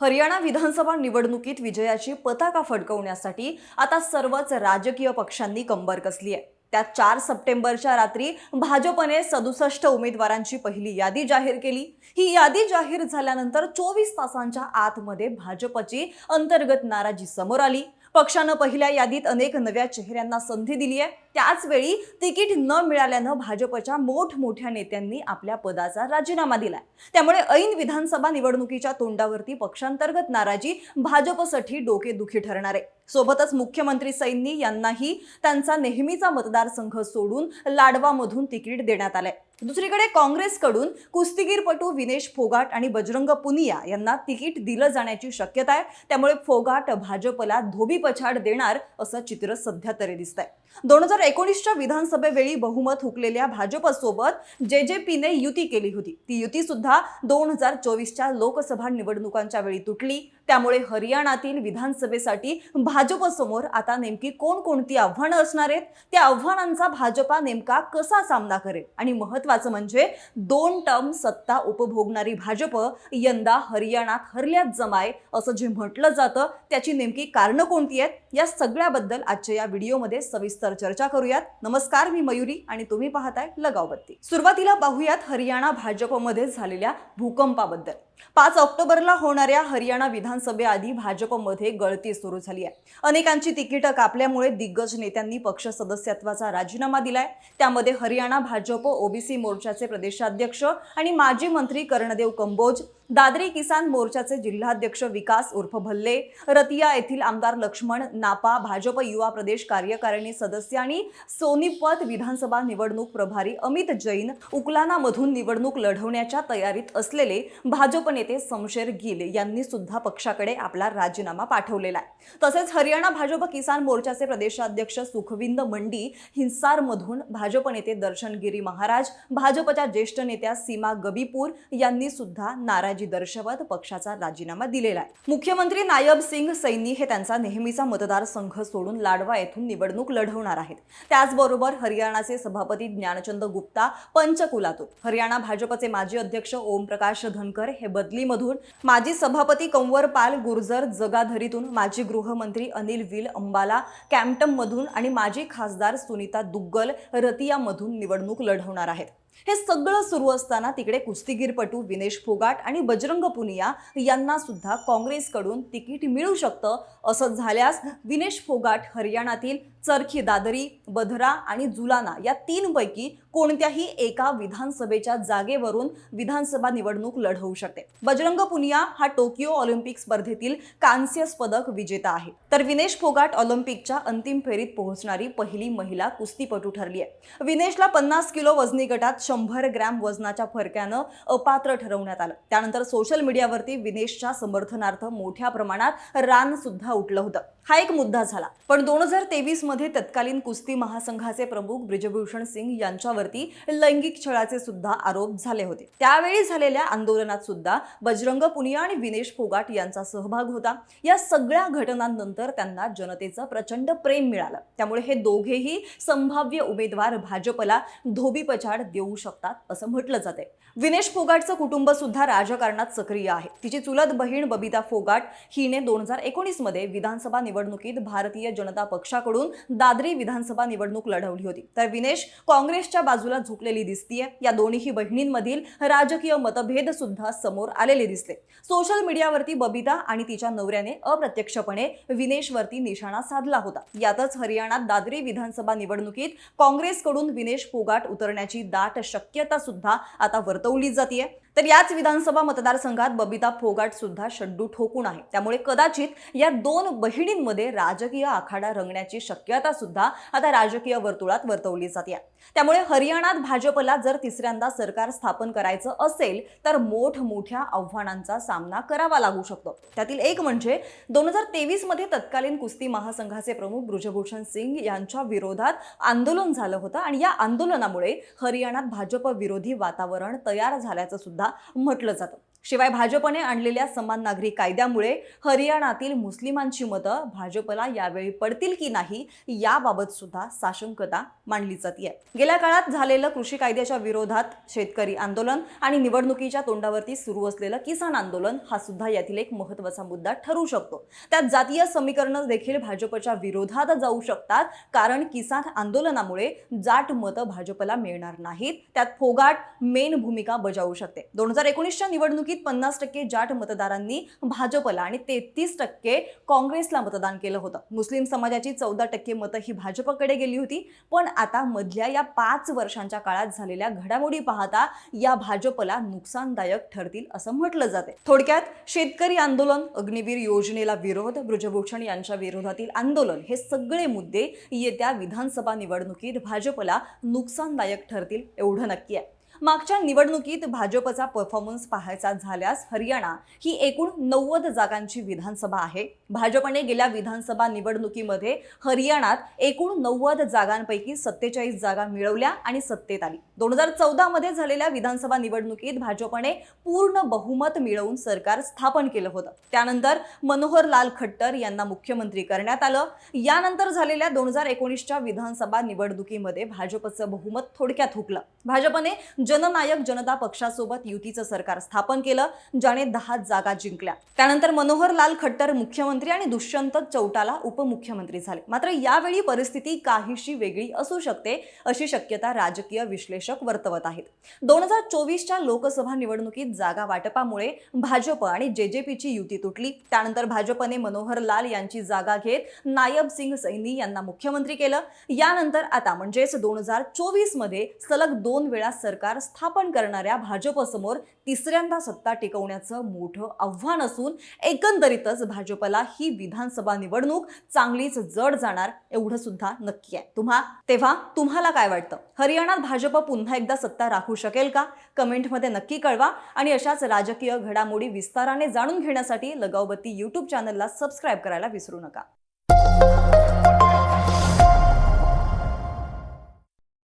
हरियाणा विधानसभा निवडणुकीत विजयाची पताका फडकवण्यासाठी आता सर्वच राजकीय पक्षांनी कंबर कसली आहे. त्यात चार सप्टेंबरच्या रात्री भाजपने सदुसष्ट उमेदवारांची पहिली यादी जाहीर केली. ही यादी जाहीर झाल्यानंतर चोवीस तासांच्या आतमध्ये भाजपची अंतर्गत नाराजी समोर आली. पक्षानं पहिल्या यादीत अनेक नव्या चेहऱ्यांना संधी दिली आहे. त्याचवेळी तिकीट न मिळाल्यानं भाजपच्या मोठमोठ्या नेत्यांनी आपल्या पदाचा राजीनामा दिलाय. त्यामुळे ऐन विधानसभा निवडणुकीच्या तोंडावरती पक्षांतर्गत नाराजी भाजपसाठी डोकेदुखी ठरणार आहे. सोबतच मुख्यमंत्री सैनी यांनाही त्यांचा नेहमीचा मतदारसंघ सोडून लाडवामधून तिकीट देण्यात आलंय. दुसरीकडे काँग्रेसकडून कुस्तीगीरपटू विनेश फोगाट आणि बजरंग पुनिया यांना तिकीट दिलं जाण्याची शक्यता आहे. त्यामुळे फोगाट भाजपला धोबीपछाड देणार असं चित्र सध्या तरी दिसतंय. दोन हजार एकोणीसच्या विधानसभेवेळी बहुमत हुकलेल्या भाजपसोबत जे जे पीने युती केली होती. ती युती सुद्धा दोन हजार चोवीसच्या लोकसभा निवडणुकांच्या वेळी तुटली. त्यामुळे हरियाणातील विधानसभेसाठी भाजपसमोर आता नेमकी कोणकोणती आव्हानं असणार आहेत? त्या आव्हानांचा भाजपा नेमका कसा सामना करेल? आणि महत्वाचं म्हणजे दोन टर्म सत्ता उपभोगणारी भाजप यंदा हरियाणात हरल्यात जमाय असं जे म्हटलं जातं त्याची नेमकी कारणं कोणती आहेत? या सगळ्याबद्दल आजच्या या व्हिडिओमध्ये सविस्तर चर्चा करूयात. नमस्कार मी मयुरी आणि तुम्ही पाहताय लगावबत्ती. सुरुवातीला पाहूयात हरियाणा भाजपमध्ये झालेल्या भूकंपाबद्दल. पाच ऑक्टोबरला होणाऱ्या हरियाणा विधान विधानसभेआधी भाजपमध्ये गळती सुरू झाली आहे. अनेकांची तिकीटं कापल्यामुळे दिग्गज नेत्यांनी पक्ष सदस्यत्वाचा राजीनामा दिलाय. त्यामध्ये हरियाणा भाजप ओबीसी मोर्चाचे प्रदेशाध्यक्ष आणि माजी मंत्री कर्णदेव कंबोज दादरी किसान मोर्चाचे जिल्हाध्यक्ष विकास उर्फ भल्ले रतिया येथील आमदार लक्ष्मण नापा भाजप युवा प्रदेश कार्यकारिणी सदस्य आणि सोनीपत विधानसभा निवडणूक प्रभारी अमित जैन उकलानामधून निवडणूक लढवण्याच्या तयारीत असलेले भाजप नेते समशेर गिल यांनी सुद्धा पक्षाकडे आपला राजीनामा पाठवलेला आहे. तसेच हरियाणा भाजप किसान मोर्चाचे प्रदेशाध्यक्ष सुखविंद मंडी हिंसारमधून भाजप नेते दर्शनगिरी महाराज भाजपच्या ज्येष्ठ नेत्या सीमा गबीपूर यांनी सुद्धा नाराज दर्शवत पक्षाचा राजीनामा दिलेला आहे. मुख्यमंत्री नायब सिंग सैनी हे त्यांचा नेहमीचा मतदारसंघ सोडून लाडवा येथून निवडणूक लढवणार आहेत. त्याचबरोबर हरियाणाचे सभापती ज्ञानचंद गुप्ता पंचकुलातून. हरियाणा भाजपचे माजी अध्यक्ष ओमप्रकाश धनकर हे बदलीमधून. माजी सभापती कंवर पाल गुर्जर जगाधरीतून माजी गृहमंत्री अनिल विल अंबाला कॅम्पटममधून आणि माजी खासदार सुनीता दुग्गल रतियामधून निवडणूक लढवणार आहेत. हे सगळं सुरू असताना तिकडे कुस्तीगीरपटू विनेश फोगाट आणि बजरंग पुनिया यांना सुद्धा काँग्रेसकडून तिकीट मिळू शकतं असं झाल्यास विनेश फोगाट हरियाणातील चरखी दादरी बधरा आणि जुलाना या तीनपैकी कोणत्याही एका विधानसभेच्या जागेवरून विधानसभा निवडणूक लढवू शकते. बजरंग पुनिया हा टोकियो ऑलिम्पिक स्पर्धेतील कांस्य पदक विजेता आहे. तर विनेश फोगाट ऑलिम्पिकच्या अंतिम फेरीत पोहोचणारी पहिली महिला कुस्तीपटू ठरली आहे. विनेशला पन्नास किलो वजनी गटात शंभर ग्रॅम वजनाच्या फरक्यानं अपात्र ठरवण्यात आलं. त्यानंतर सोशल मीडियावरती विनेशच्या समर्थनार्थ मोठ्या प्रमाणात रान सुद्धा उठलं होतं. हा एक मुद्दा झाला. पण दोन हजार तेवीसमध्ये तत्कालीन कुस्ती महासंघाचे प्रमुख ब्रिजभूषण सिंग यांच्यावरती लैंगिक छळाचे सुद्धा आरोप झाले होते. त्यावेळी झालेल्या आंदोलनात सुद्धा बजरंग पुनिया आणि विनेश फोगाट यांचा सहभाग होता. या सगळ्या घटनांनंतर त्यांना जनतेचं प्रचंड प्रेम मिळालं. त्यामुळे हे दोघेही संभाव्य उमेदवार भाजपला धोबीपछाड देऊ शकतात असं म्हटलं जाते विनेश फोगाटचं कुटुंब सुद्धा राजकारणात सक्रिय आहे. तिची चुलत बहीण बबिता फोगाट हिने दोन हजार एकोणीसमध्ये विधानसभा निवडणुकीत भारतीय जनता पक्षाकडून दादरी विधानसभा निवडणूक लढवली होती. तर विनेश काँग्रेसच्या बाजूला झुकलेली दिसतीये. या दोन्ही बहिणींमधील राजकीय मतभेद सुद्धा समोर आलेले दिसले. सोशल मीडियावरती बबिता आणि तिच्या नवऱ्याने अप्रत्यक्षपणे विनेशवरती निशाणा साधला होता. यातच हरियाणात दादरी विधानसभा निवडणुकीत काँग्रेसकडून विनेश फोगाट उतरण्याची दाट शक्यता सुद्धा आता वर्तवली जाते तर याच विधानसभा मतदारसंघात बबिता फोगाट सुद्धा शड्डू ठोकून आहे. त्यामुळे कदाचित या दोन बहिणींमध्ये राजकीय आखाडा रंगण्याची शक्यता सुद्धा आता राजकीय वर्तुळात वर्तवली जाते. त्यामुळे हरियाणात भाजपला जर तिसऱ्यांदा सरकार स्थापन करायचं असेल तर मोठमोठ्या आव्हानांचा सामना करावा लागू शकतो. त्यातील एक म्हणजे दोन हजार तेवीसमध्ये तत्कालीन कुस्ती महासंघाचे प्रमुख ब्रुजभूषण सिंग यांच्या विरोधात आंदोलन झालं होतं आणि या आंदोलनामुळे हरियाणात भाजप विरोधी वातावरण तयार झाल्याचं सुद्धा म्हटलं जातं. शिवाय भाजपने आणलेल्या समान नागरी कायद्यामुळे हरियाणातील मुस्लिमांची मतं भाजपला यावेळी पडतील की नाही याबाबत सुद्धा साशंकता मांडली जाते गेल्या काळात झालेलं कृषी कायद्याच्या विरोधात शेतकरी आंदोलन आणि निवडणुकीच्या तोंडावरती सुरू असलेलं किसान आंदोलन हा सुद्धा यातील एक महत्त्वाचा मुद्दा ठरू शकतो. त्यात जातीय समीकरणं देखील भाजपच्या विरोधात जाऊ शकतात कारण किसान आंदोलनामुळे जाट मतं भाजपला मिळणार नाहीत. त्यात फोगाट मेन भूमिका बजावू शकते. दोन हजार एकोणीसच्या निवडणुकीत पन्नास टक्के जाट मतदारांनी भाजपला आणि तेहतीस टक्के काँग्रेसला मतदान केलं होतं. मुस्लिम समाजाची चौदा टक्के मतं ही भाजपकडे गेली होती. पण आता मधल्या या पाच वर्षांच्या काळात झालेल्या घडामोडी पाहता या भाजपला नुकसानदायक ठरतील असं म्हटलं जाते. थोडक्यात शेतकरी आंदोलन अग्निवीर योजनेला विरोध ब्रजभूषण यांच्या विरोधातील आंदोलन हे सगळे मुद्दे येत्या विधानसभा निवडणुकीत भाजपला नुकसानदायक ठरतील एवढं नक्की आहे. मागच्या निवडणुकीत भाजपचा परफॉर्मन्स पाहायचा झाल्यास हरियाणा ही एकूण नव्वद जागांची विधानसभा आहे. भाजपने गेल्या विधानसभा निवडणुकीमध्ये हरियाणात एकूण नव्वद जागांपैकी सत्तेचाळीस जागा मिळवल्या आणि सत्तेत आली. दोन हजार चौदामध्ये झालेल्या विधानसभा निवडणुकीत भाजपने पूर्ण बहुमत मिळवून सरकार स्थापन केलं होतं. त्यानंतर मनोहर लाल खट्टर यांना मुख्यमंत्री करण्यात आलं. यानंतर झालेल्या दोन हजार एकोणीसच्या विधानसभा निवडणुकीमध्ये भाजपचं बहुमत थोडक्यात हुकलं. भाजपने जननायक जनता पक्षासोबत युतीचं सरकार स्थापन केलं ज्याने दहा जागा जिंकल्या. त्यानंतर मनोहर लाल खट्टर मुख्यमंत्री आणि दुष्यंत चौटाला उपमुख्यमंत्री झाले. मात्र यावेळी परिस्थिती काहीशी वेगळी असू शकते अशी शक्यता राजकीय विश्लेषक वर्तवत आहेत. दोन हजार चोवीसच्या लोकसभा निवडणुकीत जागा वाटपामुळे भाजप आणि जेजेपीची युती तुटली. त्यानंतर भाजपने मनोहर लाल यांची जागा घेत नायब सिंग सैनी यांना मुख्यमंत्री केलं. यानंतर आता म्हणजेच दोन हजार चोवीसमध्ये सलग दोन वेळा सरकार सरकार स्थापन करणाऱ्या भाजपसमोर तिसऱ्यांदा सत्ता टिकवण्याचं मोठं आव्हान असून एकंदरीतच भाजपला ही विधानसभा निवडणूक चांगलीच जड जाणार एवढं सुद्धा नक्की आहे. तुम्हा तेव्हा तुम्हाला काय वाटतं? हरियाणात भाजप पुन्हा एकदा सत्ता राखू शकेल का? कमेंटमध्ये नक्की कळवा आणि अशाच राजकीय घडामोडी विस्ताराने जाणून घेण्यासाठी लगावबत्ती यूट्यूब चॅनलला सबस्क्राईब करायला विसरू नका.